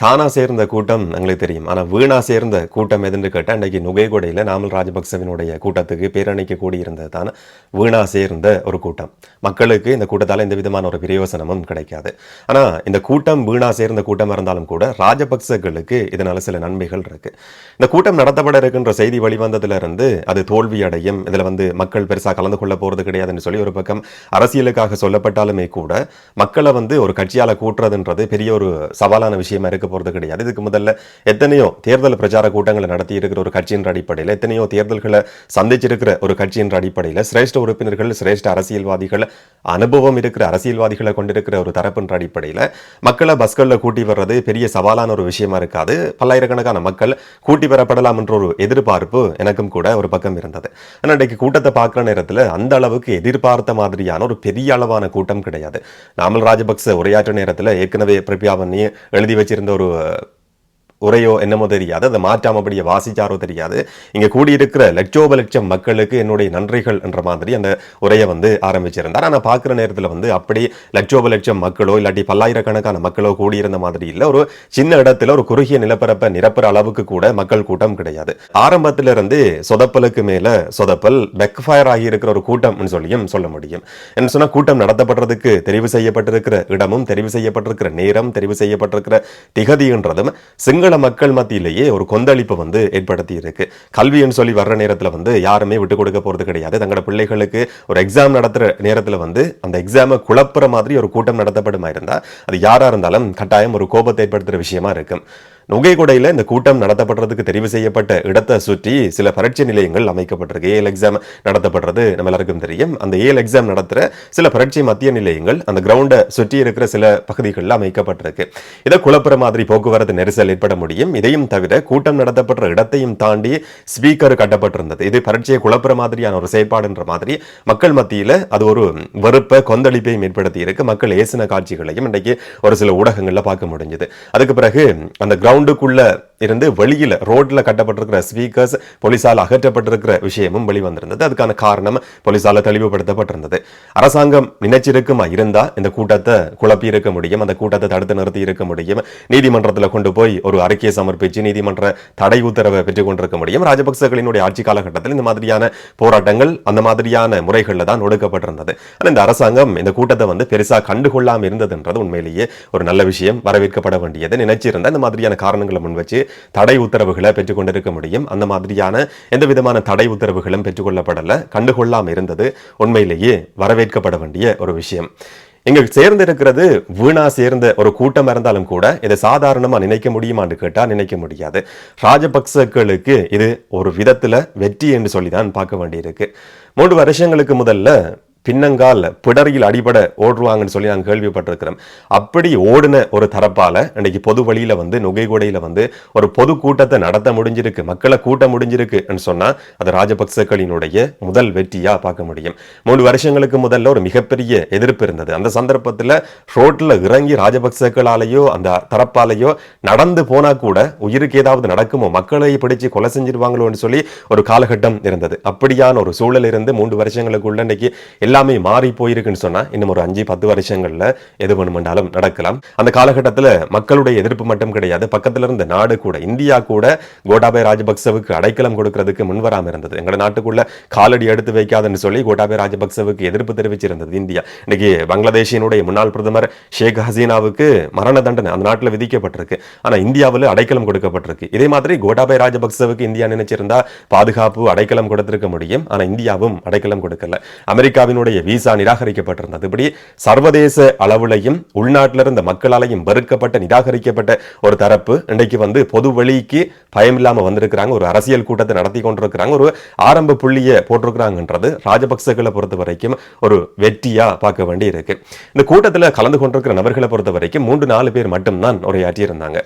தானா சேர்ந்த கூட்டம் எங்களுக்கு தெரியும். ஆனால் வீணா சேர்ந்த கூட்டம் எதுன்னு கேட்டால் இன்றைக்கு நுகைகொடையில் நாமல் ராஜபக்சவினுடைய கூட்டத்துக்கு பேரணிக்கு கூடியிருந்தது தானே வீணா சேர்ந்த ஒரு கூட்டம். மக்களுக்கு இந்த கூட்டத்தால் எந்த விதமான ஒரு பிரயோசனமும் கிடைக்காது. ஆனால் இந்த கூட்டம் வீணா சேர்ந்த கூட்டம் இருந்தாலும் கூட ராஜபக்சர்களுக்கு இதனால சில நன்மைகள் இருக்கு. இந்த கூட்டம் நடத்தப்பட இருக்கின்ற செய்தி வெளிவந்ததுல இருந்து அது தோல்வி அடையும். இதில் வந்து மக்கள் பெருசாக கலந்து கொள்ள போறது கிடையாதுன்னு சொல்லி ஒரு பக்கம் அரசியலுக்காக சொல்லப்பட்டாலுமே கூட மக்களை வந்து ஒரு கட்சியால் கூட்டுறதுன்றது பெரிய ஒரு சவாலான விஷயமா இருக்க போறது கிடையாது. இதுக்கு முதல்ல எத்தனையோ தேர்தல் பிரச்சார கூட்டங்களை நடத்தி இருக்கிற ஒரு கட்சியின் அடிப்படையில் எத்தனையோ தேர்தல்களை சந்திச்சிருக்கிற ஒரு கட்சியின் அடிப்படையில் சிரேஷ்ட உறுப்பினர்கள் சிரேஷ்ட அரசியல்வாதிகள் அனுபவம் இருக்கிற அரசியல்வாதிகளை கொண்டிருக்கிற ஒரு தரப்பின் அடிப்படையில் மக்களை பஸ்களில் கூட்டி வர்றது பெரிய சவாலான ஒரு விஷயமா இருக்காது. பல்லாயிரக்கணக்கான மக்கள் கூட்டி வரப்படலாம் என்ற ஒரு எதிர்பார்ப்பு எனக்கும் கூட ஒரு பக்கம் இருந்தது. ஆனால் இன்றைக்கு கூட்டத்தை பார்க்குற நேரத்தில் அந்த அளவுக்கு எதிர்பார்த்த மாதிரியான ஒரு பெரிய அளவான கூட்டம் கிடையாது. நாமல் ராஜபக்ச உரையாற்ற நேரத்தில் ஏற்கனவே பிரபியாவண்ணி எழுதி வச்சிருந்த ஒரு உரையோ என்னமோ தெரியாது அதை மாற்றாம அப்படியே வாசிச்சாரோ தெரியாது. இங்க கூடியிருக்கிற லட்சோப லட்சம் மக்களுக்கு என்னுடைய நன்றிகள் என்ற மாதிரி அந்த உரையை வந்து ஆரம்பிச்சிருந்தார். ஆனால் பார்க்குற நேரத்தில் வந்து அப்படி லட்சோப லட்சம் மக்களோ இல்லாட்டி பல்லாயிரக்கணக்கான மக்களோ கூடியிருந்த மாதிரி இல்லை. ஒரு சின்ன இடத்துல ஒரு குறுகிய நிலப்பரப்பை நிரப்புற அளவுக்கு கூட மக்கள் கூட்டம் கிடையாது. ஆரம்பத்துல இருந்து சொதப்பலுக்கு மேல சொதப்பல் பெக்ஃபயர் ஆகியிருக்கிற ஒரு கூட்டம்னு சொல்லியும் சொல்ல முடியும். என்ன சொன்னா கூட்டம் நடத்தப்படுறதுக்கு தெரிவு செய்யப்பட்டிருக்கிற இடமும் தெரிவு செய்யப்பட்டிருக்கிற நேரம் தெரிவு செய்யப்பட்டிருக்கிற திகதின்றதும் சிங்கள மக்கள் மத்தியிலேயே ஒரு கொந்தளிப்பு வந்து ஏற்படுத்தி இருக்கு கல்வின்னு சொல்லி வர்ற நேரத்தில் வந்து யாருமே விட்டு கொடுக்க போறது கிடையாது. தங்களோட பிள்ளைகளுக்கு ஒரு எக்ஸாம் நடத்துகிற நேரத்தில் வந்து அந்த எக்ஸாமை குழப்புற மாதிரி ஒரு கூட்டம் நடத்தப்படுமா இருந்தா அது யாரா இருந்தாலும் கட்டாயம் ஒரு கோபத்தை ஏற்படுத்துற விஷயமா இருக்கும். நுகைகுடையில் இந்த கூட்டம் நடத்தப்படுறதுக்கு தெரிவு செய்யப்பட்ட இடத்தை சுற்றி சில பரீட்சை நிலையங்கள் அமைக்கப்பட்டிருக்கு. ஏஎல் எக்ஸாம் நடத்தப்படுறது நம்ம எல்லாருக்கும் தெரியும். அந்த ஏஎல் எக்ஸாம் நடத்துகிற சில பரீட்சை மத்திய நிலையங்கள் அந்த கிரவுண்டை சுற்றி இருக்கிற சில பகுதிகளில் அமைக்கப்பட்டிருக்கு. இதை குழப்புற மாதிரி போக்குவரத்து நெரிசல் ஏற்பட முடியும். இதையும் தவிர கூட்டம் நடத்தப்படுற இடத்தையும் தாண்டி ஸ்பீக்கர் கட்டப்பட்டிருந்தது. இது பரீட்சையை குழப்புற மாதிரியான ஒரு செயற்பாடுன்ற மாதிரி மக்கள் மத்தியில் அது ஒரு வெறுப்பை கொந்தளிப்பையும் ஏற்படுத்தி இருக்கு மக்கள் ஏசின காட்சிகளையும் இன்றைக்கு ஒரு சில ஊடகங்களில் பார்க்க முடிஞ்சது. அதுக்கு பிறகு அந்த கிரவுண்டுக்குள்ள இருந்து வெளியில் ரோட்டில் கட்டப்பட்டிருக்கிற ஸ்பீக்கர்ஸ் போலீசால் அகற்றப்பட்டிருக்கிற விஷயமும் வெளிவந்திருந்தது. அதுக்கான காரணம் போலீசால தெளிவுபடுத்தப்பட்டிருந்தது. அரசாங்கம் நினைச்சிருக்குமா இருந்தால் இந்த கூட்டத்தை குழப்பி இருக்க முடியும் அந்த கூட்டத்தை தடுத்து நிறுத்தி இருக்க முடியும். நீதிமன்றத்தில் கொண்டு போய் ஒரு அறிக்கையை சமர்ப்பிச்சு நீதிமன்ற தடை உத்தரவை பெற்றுக் கொண்டிருக்க முடியும். ராஜபக்சகளினுடைய ஆட்சி காலகட்டத்தில் இந்த மாதிரியான போராட்டங்கள் அந்த மாதிரியான முறைகளில் தான் ஒடுக்கப்பட்டிருந்தது. ஆனால் இந்த அரசாங்கம் இந்த கூட்டத்தை வந்து பெருசாக கண்டுகொள்ளாம இருந்ததுன்றது உண்மையிலேயே ஒரு நல்ல விஷயம் வரவேற்கப்பட வேண்டியது. நினைச்சிருந்தா இந்த மாதிரியான காரணங்களை முன் வச்சு தடை உத்தரவுகளை பெற்றுக்கொண்டிருக்க முடியும். அந்த மாதிரியான எந்த விதமான தடை உத்தரவுகளும் பெற்றுக்கொள்ளப்படலை. கண்டுகொள்ளாமல் இருந்தது உண்மையிலேயே வரவேற்கப்பட வேண்டிய ஒரு விஷயம். இங்க சேர்ந்திருக்கிறது வீணா சேர்ந்த ஒரு கூட்டம் இருந்தாலும் கூட இதை சாதாரணமா நினைக்க முடியுமான்னு கேட்டா நினைக்க முடியாது. ராஜபக்சக்களுக்கு இது ஒரு விதத்துல வெற்றி என்று சொல்லி தான் பார்க்க வேண்டியிருக்கு. மூன்று வருஷங்களுக்கு முதல்ல பின்னங்கால பிடரியில் அடிபட ஓடுவாங்கன்னு சொல்லி நாங்கள் கேள்விப்பட்டிருக்கிறோம். அப்படி ஓடின ஒரு தரப்பால இன்றைக்கு பொது வழியில வந்து நுகைகொடையில வந்து ஒரு பொது கூட்டத்தை நடத்த முடிஞ்சிருக்கு மக்களை கூட்ட முடிஞ்சிருக்குன்னு சொன்னால் அது ராஜபக்சக்களினுடைய முதல் வெற்றியாக பார்க்க முடியும். மூணு வருஷங்களுக்கு முதல்ல ஒரு மிகப்பெரிய எதிர்ப்பு இருந்தது. அந்த சந்தர்ப்பத்தில் ரோட்டில் இறங்கி ராஜபக்சக்களாலேயோ அந்த தரப்பாலேயோ நடந்து போனால் கூட உயிருக்கு ஏதாவது நடக்குமோ மக்களை பிடிச்சு கொலை செஞ்சிருவாங்களோன்னு சொல்லி ஒரு காலகட்டம் இருந்தது. அப்படியான ஒரு சூழல் இருந்து மூன்று வருஷங்களுக்குள்ள இன்னைக்கு எல்லாமே மாறி போயிருக்குன்னு சொன்னா இன்னும் ஒரு அஞ்சு பத்து வருஷங்கள்ல எது வேணுமென்றாலும் நடக்கலாம். அந்த காலகட்டத்தில் மக்களுடைய எதிர்ப்பு மட்டும் கிடையாது. பக்கத்துல இருந்த நாடு கூட இந்தியா கூட கோட்டாபய ராஜபக்சவுக்கு அடைக்கலம் கொடுக்கறதுக்கு முன்வராம இருந்தது. எங்களோட நாட்டுக்குள்ள காலடி எடுத்து வைக்காதுன்னு சொல்லி கோட்டாபய ராஜபக்சவுக்கு எதிர்ப்பு தெரிவிச்சிருந்தது இந்தியா. இன்னைக்கு பங்களாதேஷினுடைய முன்னாள் பிரதமர் ஷேக் ஹசீனாவுக்கு மரண தண்டனை அந்த நாட்டில் விதிக்கப்பட்டிருக்கு. ஆனா இந்தியாவில் அடைக்கலம் கொடுக்கப்பட்டிருக்கு. இதே மாதிரி கோட்டாபய ராஜபக்சவுக்கு இந்தியா நினைச்சிருந்தா பாதுகாப்பு அடைக்கலம் கொடுத்திருக்க முடியும். ஆனா இந்தியாவும் அடைக்கலம் கொடுக்கல. அமெரிக்காவினுடைய விசா நிராகரிக்கப்பட்டிருந்தது. இப்படி சர்வதேச அளவுலையும் உள்நாட்டில் இருந்த மக்களாலையும் வெறுக்கப்பட்ட நிராகரிக்கப்பட்ட ஒரு தரப்பு இன்றைக்கு வந்து பொது வெளிக்கு பயம் இல்லாமல் வந்திருக்கிறாங்க. ஒரு அரசியல் கூட்டத்தை நடத்தி கொண்டிருக்கிறாங்க. ஒரு ஆரம்ப புள்ளியை போட்டிருக்கிறாங்கன்றது ராஜபக்சகளை பொறுத்த வரைக்கும் ஒரு வெற்றியா பார்க்க வேண்டி இருக்கு இந்த கூட்டத்தில் கலந்து கொண்டிருக்கிற நபர்களை பொறுத்த வரைக்கும் மூன்று நாலு பேர் மட்டும்தான் உரையாற்றி இருந்தாங்க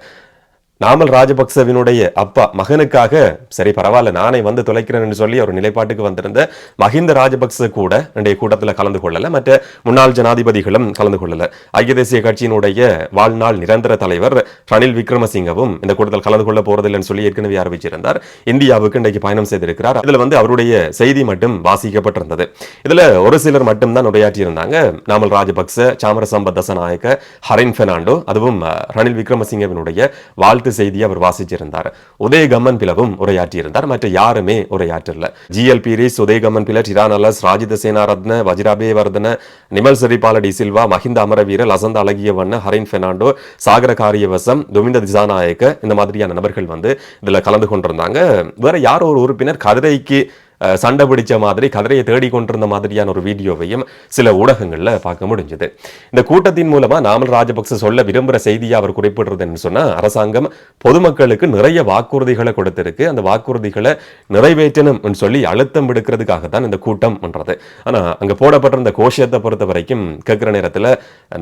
நாமல் ராஜபக்சவினுடைய அப்பா மகனுக்காக சரி பரவாயில்ல நானே வந்து தொலைக்கிறேன்னு சொல்லி ஒரு நிலைப்பாட்டுக்கு வந்திருந்த மஹிந்த ராஜபக்ச கூட இன்றைய கூட்டத்தில் கலந்து கொள்ளல. மற்ற முன்னாள் ஜனாதிபதிகளும் கலந்து கொள்ளல. ஐக்கிய தேசிய கட்சியினுடைய வாழ்நாள் நிரந்தர தலைவர் ரணில் விக்ரமசிங்கவும் இந்த கூட்டத்தில் கலந்து கொள்ள போறதில்லைன்னு சொல்லி ஏற்கனவே அறிவிச்சிருந்தார். இந்தியாவுக்கு இன்றைக்கு பயணம் செய்திருக்கிறார். இதுல வந்து அவருடைய செய்தி மட்டும் வாசிக்கப்பட்டிருந்தது. இதுல ஒரு சிலர் மட்டும்தான் உரையாற்றியிருந்தாங்க. நாமல் ராஜபக்ச சாமரசம்பத் தசநாயக்க ஹரின் பெர்னாண்டோ அதுவும் ரணில் விக்ரமசிங்கவினுடைய வாழ்த்து செய்தியை அவர் வாசிச்சிருந்தார். உதயகமன் பிளவும் உரையாற்றியிருந்தார். மற்ற யாருமே உரையாற்றல. ஜிஎல் பீரிஸ் உதயகமன் பில டிரான் ராஜித சேனாரத்ன வஜிராபே வர்தன நிமல் சரிபால டி சில்வா மஹிந்த அமரவீர லசந்த அழகியவண்ண ஹரின் பெர்னாண்டோ சாகர காரியவசம் துமிந்த திசாநாயக்க இந்த மாதிரியான நபர்கள் வந்து இதில் கலந்து கொண்டிருந்தாங்க. வேற யாரோ ஒரு உறுப்பினர் கதிரைக்கு சண்டை பிடிச்ச மாதிரி கதிரையை தேடிக்கொண்டிருந்த மாதிரியான ஒரு வீடியோவையும் சில ஊடகங்களில் பார்க்க முடிஞ்சது. இந்த கூட்டத்தின் மூலமாக நாமல் ராஜபக்ச சொல்ல விரும்புகிற செய்தியை அவர் குறிப்பிடுறதுன்னு சொன்னால் அரசாங்கம் பொதுமக்களுக்கு நிறைய வாக்குறுதிகளை கொடுத்திருக்கு. அந்த வாக்குறுதிகளை நிறைவேற்றணும் சொல்லி அழுத்தம் விடுக்கிறதுக்காக தான் இந்த கூட்டம் பண்றது. ஆனா அங்க போடப்பட்டிருந்த கோஷத்தை பொறுத்த வரைக்கும் கேட்கிற நேரத்தில்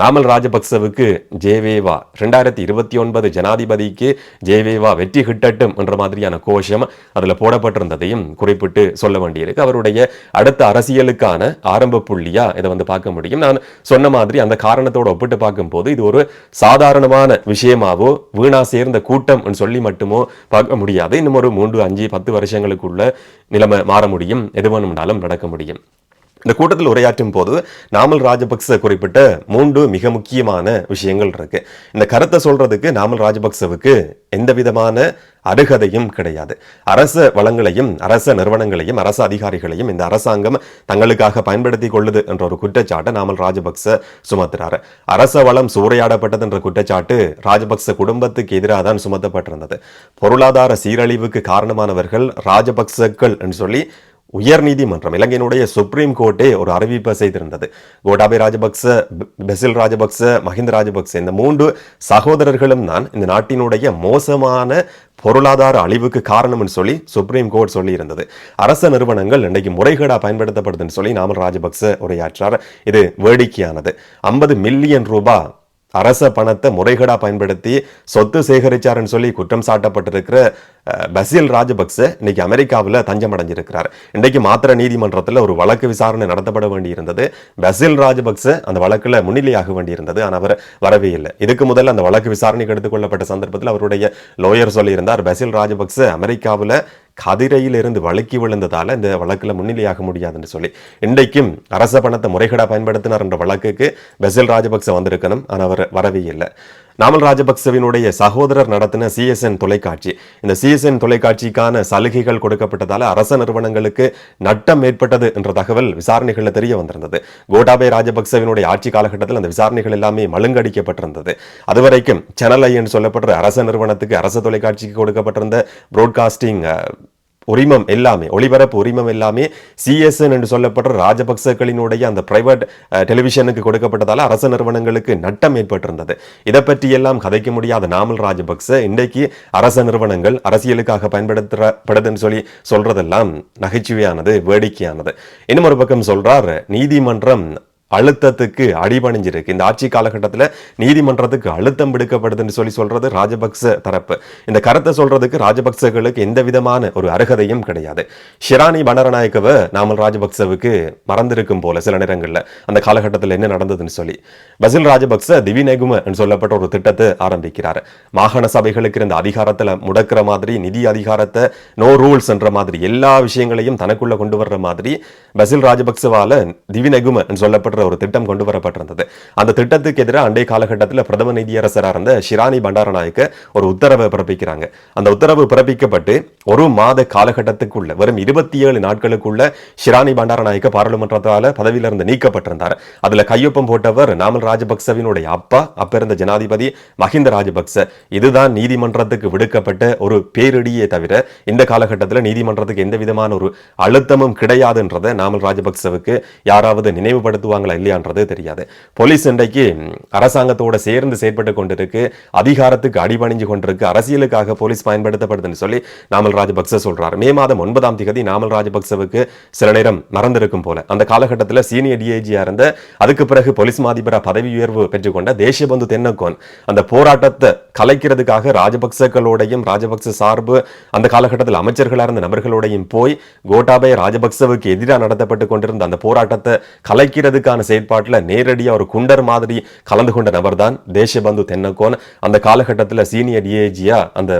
நாமல் ராஜபக்சவுக்கு ஜேவேவா ரெண்டாயிரத்தி இருபத்தி ஒன்பது ஜனாதிபதிக்கு ஜேவேவா வெற்றி கிட்டட்டும் என்ற மாதிரியான கோஷம் அதுல போடப்பட்டிருந்ததையும் குறிப்பிட்டு சொல்ல வேண்டியிருக்கு. அவருடைய அடுத்த அரசியலுக்கான ஆரம்ப புள்ளியா இதை வந்து பார்க்க முடியும். நான் சொன்ன மாதிரி அந்த காரணத்தோட ஒப்பிட்டு பார்க்கும்போது இது ஒரு சாதாரணமான விஷயமாவோ வீணா சேர்ந்த கூட்டம் சொல்லி மட்டுமோ பார்க்க முடியாது. இன்னும் ஒரு மூன்று அஞ்சு பத்து வருஷங்களுக்குள்ள நிலைமை மாற முடியும். எது வேணும்னாலும் நடக்க முடியும். இந்த கூட்டத்தில் உரையாற்றும் போது நாமல் ராஜபக்ச குறிப்பிட்ட மூன்று மிக முக்கியமான விஷயங்கள் இருக்கு. இந்த கருத்தை சொல்றதுக்கு நாமல் ராஜபக்சவுக்கு எந்த விதமான அருகதையும் கிடையாது. அரச வளங்களையும் அரச நிறுவனங்களையும் அரசு அதிகாரிகளையும் இந்த அரசாங்கம் தங்களுக்காக பயன்படுத்தி கொள்ளுது என்ற ஒரு குற்றச்சாட்டை நாமல் ராஜபக்ச சுமத்துறாரு. அரச வளம் சூறையாடப்பட்டது என்ற குற்றச்சாட்டு ராஜபக்ச குடும்பத்துக்கு எதிராக தான் சுமத்தப்பட்டிருந்தது. பொருளாதார சீரழிவுக்கு காரணமானவர்கள் ராஜபக்சக்கள் என்று சொல்லி உயர் நீதிமன்றம் இலங்கையினுடைய சுப்ரீம் கோர்ட்டே ஒரு அறிவிப்பை செய்திருந்தது. கோட்டாபே ராஜபக்ச பெசில் ராஜபக்ச மஹிந்த ராஜபக்ச இந்த மூன்று சகோதரர்களும் தான் இந்த நாட்டினுடைய மோசமான பொருளாதார அழிவுக்கு காரணம்னு சொல்லி சுப்ரீம் கோர்ட் சொல்லி இருந்தது அரச நிறுவனங்கள் இன்றைக்கு முறைகேடா பயன்படுத்தப்படுதுன்னு சொல்லி நாமல் ராஜபக்ச உரையாற்றார். இது வேடிக்கையானது. ஐம்பது மில்லியன் ரூபாய் அரச பணத்தை முறைகேடா பயன்படுத்தி சொத்து சேகரிச்சாருன்னு சொல்லி குற்றம் சாட்டப்பட்டிருக்கிற பசியல் பசில் ராஜபக்ச இன்னைக்கு அமெரிக்காவில் தஞ்சம் அடைஞ்சிருக்கிறார் இன்றைக்கு மாத்திர நீதிமன்றத்தில் ஒரு வழக்கு விசாரணை நடத்தப்பட வேண்டியிருந்தது. பசில் ராஜபக்ச அந்த வழக்கில் முன்னிலையாக வேண்டியிருந்தது. ஆனால் அவர் வரவே இல்லை. இதுக்கு முதல்ல அந்த வழக்கு விசாரணைக்கு எடுத்துக்கொள்ளப்பட்ட சந்தர்ப்பத்தில் அவருடைய லோயர் சொல்லியிருந்தார் பசில் ராஜபக்ச அமெரிக்காவில் கதிரையில் இருந்து வழுக்கி விழுந்ததால் இந்த வழக்கில் முன்னிலையாக முடியாதுன்னு சொல்லி. இன்றைக்கும் அரச பணத்தை முறைகேடாக பயன்படுத்தினார் என்ற வழக்குக்கு பெசில் ராஜபக்ச வந்திருக்கணும். ஆனால் அவர் வரவே இல்லை. நாமல் ராஜபக்சவினுடைய சகோதரர் நடத்தின சிஎஸ்என் தொலைக்காட்சி. இந்த சிஎஸ்என் தொலைக்காட்சிக்கான சலுகைகள் கொடுக்கப்பட்டதால அரச நிறுவனங்களுக்கு நட்டம் ஏற்பட்டது என்ற தகவல் விசாரணைகளில் தெரிய வந்திருந்தது. கோட்டாபே ராஜபக்சவினுடைய ஆட்சி காலகட்டத்தில் அந்த விசாரணைகள் எல்லாமே மழுங்கடிக்கப்பட்டிருந்தது. அதுவரைக்கும் சேனல் ஐ என்று சொல்லப்படுற அரச நிறுவனத்துக்கு அரச தொலைக்காட்சிக்கு கொடுக்கப்பட்டிருந்த புரோட்காஸ்டிங் உரிமம் எல்லாமே ஒளிபரப்பு உரிமம் எல்லாமே சிஎஸ்என் என்று சொல்லப்பட்ட ராஜபக்சக்களினுடைய அந்த பிரைவேட் டெலிவிஷனுக்கு கொடுக்கப்பட்டதால் அரசு நிறுவனங்களுக்கு நட்டம் ஏற்பட்டிருந்தது. இதை பற்றி எல்லாம் கதைக்க முடியாத நாமல் ராஜபக்ச இன்றைக்கு அரச நிறுவனங்கள் அரசியலுக்காக பயன்படுத்தப்படுதுன்னு சொல்லி சொல்றதெல்லாம் நகைச்சுவையானது வேடிக்கையானது. இன்னும் ஒரு பக்கம் சொல்றார் நீதிமன்றம் அழுத்தத்துக்கு அடிபணிஞ்சிருக்கு. இந்த ஆட்சி காலகட்டத்தில் நீதிமன்றத்துக்கு அழுத்தம் விடுக்கப்படுதுன்னு சொல்லி சொல்றது ராஜபக்ச தரப்பு. இந்த கருத்தை சொல்றதுக்கு ராஜபக்சகளுக்கு எந்த விதமான ஒரு அருகதையும் கிடையாது. ஷிராணி பண்டரநாயக்கவை நாமல் ராஜபக்சவுக்கு மறந்திருக்கும் போல சில நேரங்களில் அந்த காலகட்டத்தில் என்ன நடந்ததுன்னு சொல்லி. பசில் ராஜபக்ச திவிநெகும சொல்லப்பட்ட ஒரு திட்டத்தை ஆரம்பிக்கிறார். மாகாண சபைகளுக்கு இருந்த அதிகாரத்தில் முடக்கிற மாதிரி நிதி அதிகாரத்தை நோ ரூல்ஸ் என்ற மாதிரி எல்லா விஷயங்களையும் தனக்குள்ள கொண்டு வர்ற மாதிரி பசில் ராஜபக்சவால திவிநெகும சொல்லப்பட்ட சொல்லப்படுற ஒரு திட்டம் கொண்டு வரப்பட்டிருந்தது. அந்த திட்டத்துக்கு எதிராக அண்டை காலகட்டத்தில் பிரதம நீதியரசராக இருந்த ஷிரானி பண்டாரநாயக்க ஒரு உத்தரவை பிறப்பிக்கிறாங்க. அந்த உத்தரவு பிறப்பிக்கப்பட்டு ஒரு மாத காலகட்டத்துக்குள்ள வெறும் இருபத்தி ஏழு நாட்களுக்குள்ள ஷிரானி பண்டாரநாயக்க பாராளுமன்றத்தால் பதவியிலிருந்து நீக்கப்பட்டிருந்தார். அதில் கையொப்பம் போட்டவர் நாமல் ராஜபக்சவினுடைய அப்பா அப்ப இருந்த ஜனாதிபதி மஹிந்த ராஜபக்ச. இதுதான் நீதிமன்றத்துக்கு விடுக்கப்பட்ட ஒரு பேரிடியே தவிர இந்த காலகட்டத்தில் நீதிமன்றத்துக்கு எந்த விதமான ஒரு அழுத்தமும் கிடையாதுன்றதை நாமல் ராஜபக்சவுக்கு யாராவது நினைவுபடுத்துவாங்க செய்கிறாங்களா இல்லையான்றது தெரியாது. போலீஸ் இன்றைக்கு ம், அரசாங்கத்தோட சேர்ந்து செயற்பட்டு கொண்டிருக்கு. அதிகாரத்துக்கு அடிபணிஞ்சு கொண்டிருக்கு. அரசியலுக்காக போலீஸ் பயன்படுத்தப்படுதுன்னு சொல்லி நாமல் ராஜபக்ச சொல்றார். மே மாதம் ஒன்பதாம் தேதி நாமல் ராஜபக்சவுக்கு சில நேரம் மறந்திருக்கும் போல. அந்த காலகட்டத்தில் சீனியர் டிஐஜியா இருந்த அதுக்கு பிறகு போலீஸ் மாதிபரா பதவி உயர்வு பெற்றுக்கொண்ட தேசியபந்து தென்னக்கோன் அந்த போராட்டத்தை கலைக்கிறதுக்காக ராஜபக்சகளோடையும் ராஜபக்ச சார்பு அந்த காலகட்டத்தில் அமைச்சர்களாக இருந்த நபர்களோடையும் போய் கோட்டாபய ராஜபக்சவுக்கு எதிராக நடத்தப்பட்டு கொண்டிருந்த அந்த போராட்டத்தை கலைக்கிறதுக்கான செயற்பாட்டில் நேரடியாக ஒரு குண்டர் மாதிரி கலந்து கொண்ட நபர் தான் தேசபந்து தென்னக்கோன். அந்த காலகட்டத்தில் சீனியர் டிஏஜியா அந்த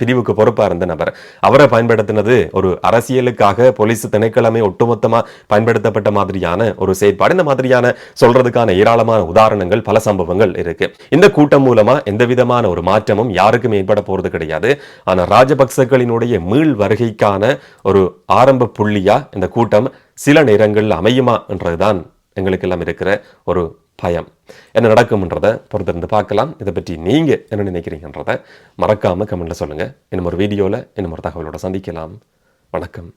பிரிவுக்கு பொறுப்பா இருந்த நபர். அவரை பயன்படுத்தினது ஒரு அரசியலுக்காக போலீஸ் திணைக்கிழமை ஒட்டுமொத்தமாக பயன்படுத்தப்பட்ட மாதிரியான ஒரு செயற்பாடு இந்த மாதிரியான சொல்றதுக்கான ஏராளமான உதாரணங்கள் பல சம்பவங்கள் இருக்கு. இந்த கூட்டம் மூலமா எந்த விதமான ஒரு மாற்றமும் யாருக்கும் ஏற்பட போறது கிடையாது. ஆனால் ராஜபக்சகளினுடைய மீள் வருகைக்கான ஒரு ஆரம்ப புள்ளியா இந்த கூட்டம் சில நேரங்களில் அமையுமா என்றதுதான் எங்களுக்கெல்லாம் இருக்கிற ஒரு பயம். என்ன நடக்கும்ன்றதை பொறுத்திருந்து பார்க்கலாம். இதை பற்றி நீங்க என்ன நினைக்கிறீங்கன்றதை மறக்காம கமெண்ட்ல சொல்லுங்க. இன்னும் ஒரு வீடியோல இன்னும் ஒரு தகவலோட சந்திக்கலாம். வணக்கம்.